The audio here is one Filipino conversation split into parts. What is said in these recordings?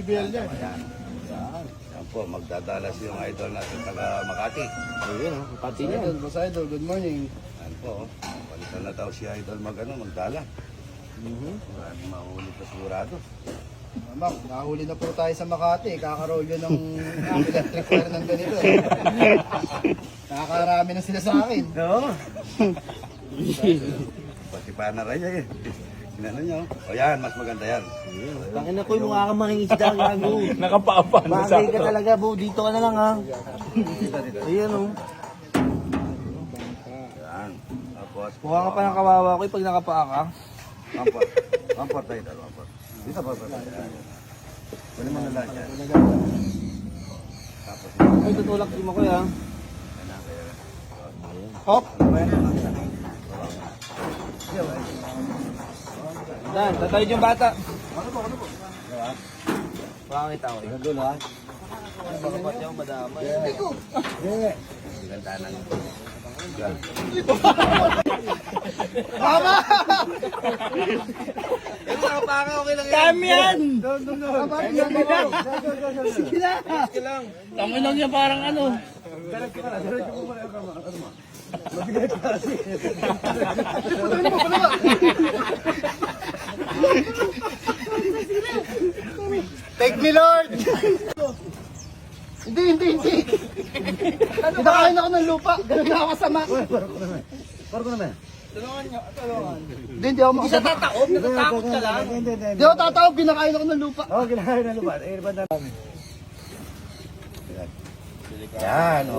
BBL niya. Ayan. Yan. Yan po, magdadalas yung idol natin taga Makati. Ayun, oh, pati niya. Idol, boss idol, good morning. Yan po, palitan na daw si idol mag, ano, magdala. Mhm. Para mahuli pa sigurado. Ma'am, nahuli na po tayo sa Makati. Kakaroll yun ng ng electric wire ng ganito. Eh. Nakakarami na sila sa akin. Oo. Pati pa na rin eh. Inano nyo? O yan, mas maganda yan. Tangin na ko yung mukha kang mangingisda, gago. Nakapapa na sa Bagay ka talaga, bu. Dito ka na lang, ha. Ayan, oh. Yan. Tapos, Mukha ka pa ng kawawa ko eh, pag nakapaa ka. Amport. Amport tayo dalawa. Amport. Dito pa pa. Yan. Kunin mo na lang yan. Tapos, Ay, tutulak din mo ko, ya. Hop! Dan, tatawid yung bata. Baka kita ko. Ikaw doon, ha? Baka pati ako madamay. hindi ganda ng... Yan. Mama! Ito, nakapaa ka, okay lang yan. Kami yan! Mama, yan mo. Sige na! Tama lang niya parang ano. Take me, Lord! hindi, hindi, hindi. Kinakain ako ng lupa. Ganun na ako kasama. Paro ko naman. Hindi, hindi ako makasama. Tataob, natatakot ka lang. Hindi, hindi, Hindi ako tatawag. Kinakain ako ng lupa. Oo, kinahain na lupa. Eh, ba na? Yan, o.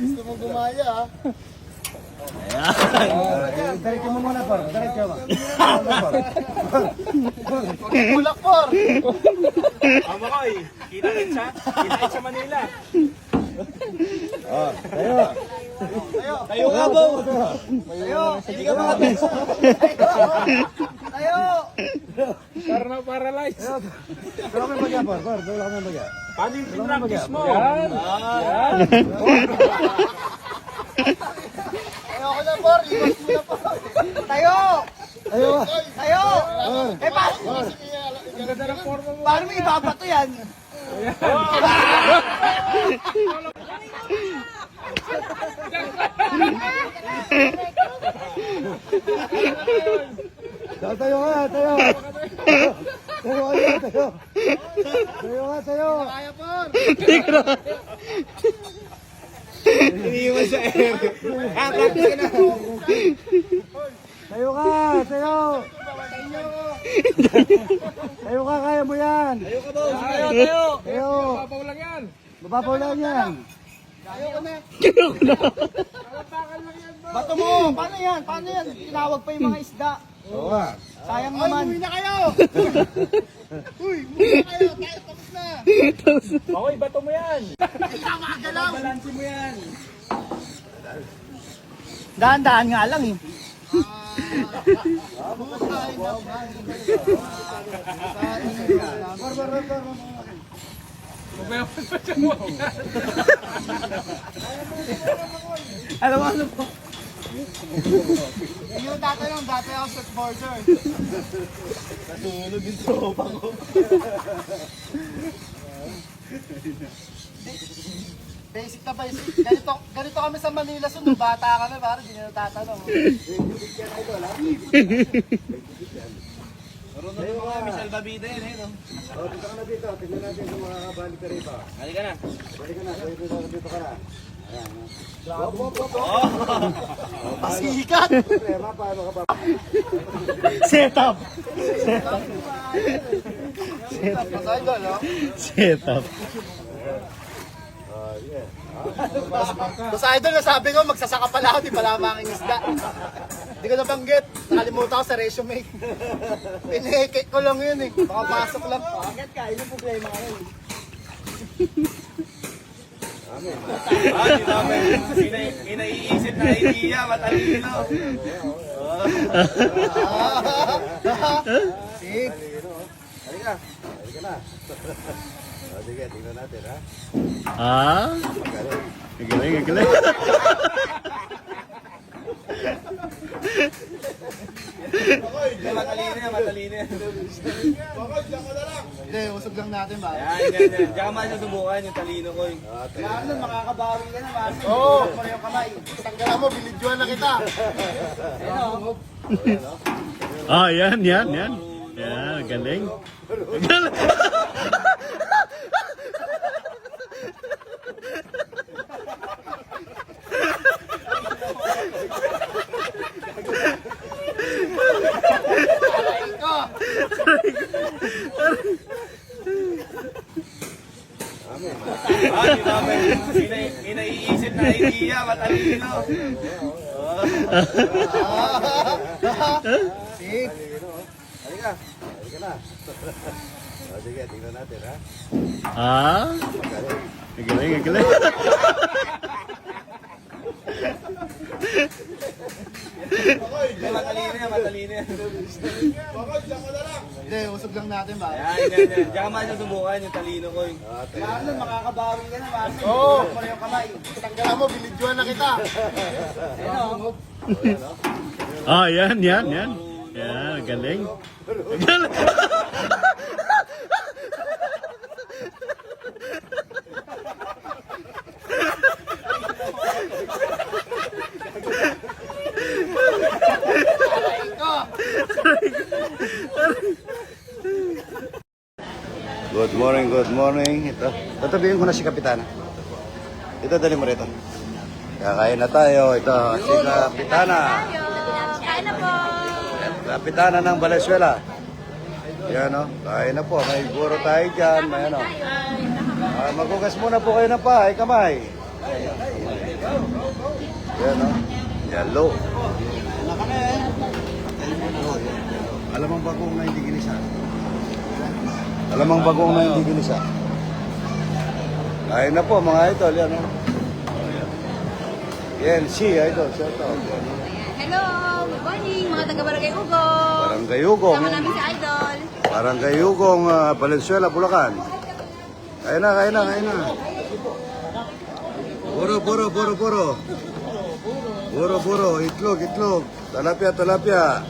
Gusto mo gumaya, ha? Diretso mo muna, Par. Diretso mo. Kulak, por! Tama ko eh. Kita rin siya. Kita rin sa Manila. Oh, tayo. Tayo nga, bo. Tayo! Hindi ka makatayo. Tayo! Para na Par. Par. Ayoko na, por! Iwas mo na, por! Tayo! Tayo ka. Tayo! Eh, paano? Ang ganda ng forma mo. Paano mo ibabato yan? Tayo, tayo nga, tayo. Tayo nga, tayo. Tayo nga, tayo. Kaya, por! Iniiwan sa air. Practice ka na. Tayo ka, tayo. Tayo ka, kaya mo yan. Tayo ka, boss. Tayo, tayo. Tayo. Papaw lang yan. Mapapaw lang yan. Ayoko na. Bato mo! Paano yan? Paano yan? Tinawag pa yung mga isda. Oo nga. Sayang naman. Uy, na kayo! Uy, umuwi na kayo! Tayo, tapos na! Okay, bato mo yan. Galaw! Balansin mo yan. Daan-daan nga lang eh. Alam mo, ano po? Yung dati yung dati ako sa border. Natulog yung sopa ko. Basic na basic. Ganito, ganito kami sa Manila. So, nung bata kami, parang hindi na natatanong. Marunong yung mga Michelle Babida yan, eh, no? O, dito ka na dito. Tingnan natin kung makakabalik ka rito. Halika na. Balik ka na. Dito, dito, dito ka na. Ayan. Pasikat! Problema, paano ka pa? Setup. Masay ko, no? Setup. Oh, yeah. Tapos idol, nasabi ko, magsasaka pala ako, di pala making isda. Hindi ko nabanggit. Nakalimutan ko sa resume. Pinihikit ko lang yun eh. Baka pasok lang. Bakit ka? Yun ang problema ngayon. Ah, di namin. Pinay- Pinaiisip na idea, matalino. Sig. Halika. Halika na. Sige, tingnan natin, ha? Ah? Magaling. Galing, galing. Matalino yan, matalino yan. Hindi, usog lang natin ba? Yan, yan, yan. Diyan ka yung talino ko. nun, makakabawi ka na. Oo. Oh. yung kamay. Tanggalan mo, binidyoan na kita. Ah, yan, yan, yan. Yan, galing. Galing. Ah, di ba? May, may, nai- may naiisip na idea, matalino. Six. Halika. Halika na. Sige, tingnan natin, ha? Ah, galing, galing. Yan, matalino yan, matalino yan. Hindi, usog lang natin ba? Yan, yan, yan. Diyan ka man susubukan yung talino ko. eh. Nun, makakabawi ka na, Marcy. Oo. Oh. yung kamay. Tanggalan mo, binidyoan na kita. Ah, yan, yan, yan. Yan, galing. Galing. Good morning, good morning. Ito, tatabihin ko na si Kapitana. Ito, dali mo rito. Kakain na tayo. Ito, si Kapitana. Kain na po. Kapitana ng Valenzuela. Yan, o. Kain na po. May guro tayo dyan. May ano. Ah, magugas muna po kayo ng pahay, kamay. Yan, o. Yellow. Alam ang bagong na hindi ginisa. Alam ang bagong na hindi ginisa. Kain na po mga idol. Yan, o. Yan, si idol. Shout out. Hello, good morning mga taga-Barangay Ugo. Barangay Ugong. Kasama namin si Idol. Barangay Ugong, uh, Valenzuela, Bulacan. Kaya na, kaya na, kaya na. Puro, puro, puro, puro. Puro, puro. Itlog, itlog. Talapia, talapia.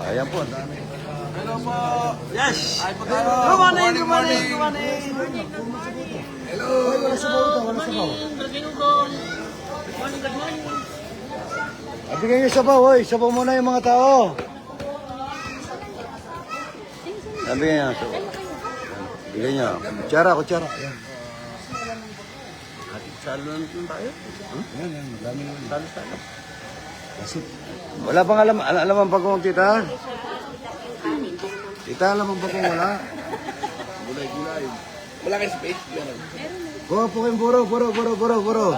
Ayan po, ang dami. Ah, Bigyan niyo sabaw, oy. Sabaw muna yung mga tao. Sabi niya, so, bigyan niya. Kutsara, kutsara. Yan. Hati salo na tayo. Yan, yan. Madami na. Salo, salo. Kasi, wala pang alam, al- alam ang bagong tita? Tita, alam ang bagong wala? Gulay-gulay. Wala kayo space? Oo, po kayong buro, buro, buro, buro, buro.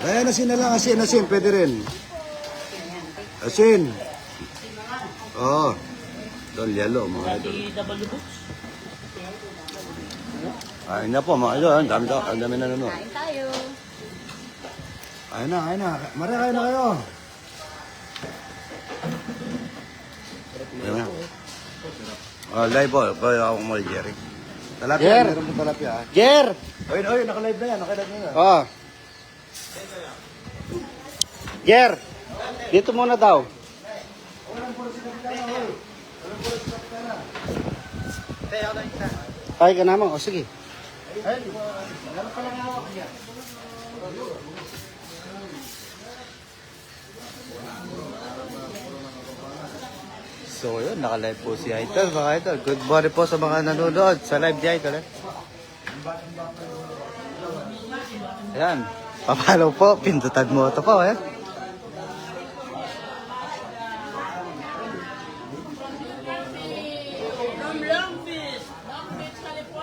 Kaya nasin na lang, asin, asin, pwede rin. Asin. Oo. Don yellow, mga idol. Ayun na po, mga idol. Ang dami, ang dami na nanonood. Kain tayo. Ayun na, ayun na. Mara, kayo na kayo. Ayun na. Oh, live po. Pwede ako mali, Jerry. Talapia, Jer! meron po talapia. ah. Jer! Ayun, ayun, naka-live na yan, naka-live na yan. Oh. Jer! Dito muna daw. Ay ka naman. O sige. So yun, naka-live po si Idol, mga Idol. Good morning po sa mga nanonood sa live ni Idol. Eh. Ayan, papalo po, pindutan mo ito po. Eh.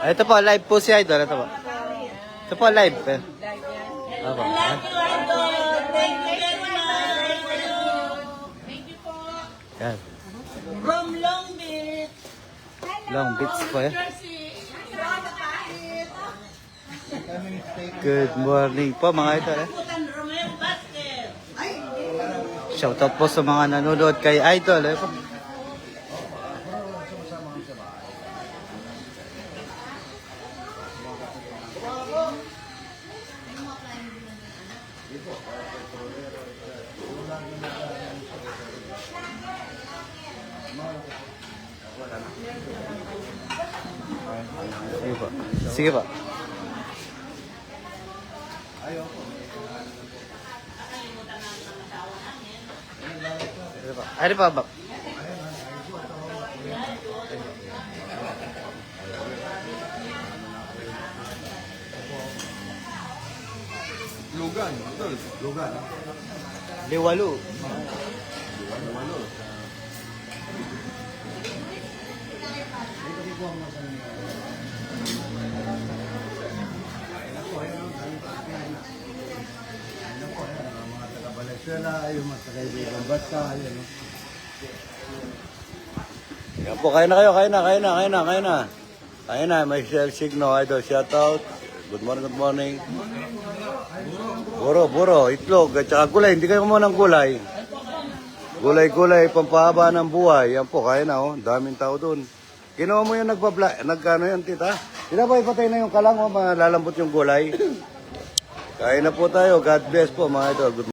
Ah, Ito po, live po si Idol. Ito po. Ito po, live. Eh. Opo. Ayan. Ayan. From Long Beach. Long Beach po eh. Good morning po mga idol eh. Shoutout po sa mga nanonood kay Idol eh. Sige pa. Ano pa ba? Lugan. Lugan. Liwalo. Mga Valenzuela, yung mga ibang basta, yun. no? Yan po, kain na kayo, kain na, kain na, kain na, kain na. Kain na, may shell signo, idol, shout out. Good morning, good morning. Buro, buro, itlog, at saka gulay. Hindi kayo kumuha ng gulay. Gulay-gulay, pampahaba ng buhay. Yan po, kain na, oh. Daming tao dun. Ginawa mo yung nagbabla, nagkano yan, tita? Tita ba, ipatay na yung kalang, oh, malalambot yung gulay. Kain na po tayo. God bless po, mga idol. Good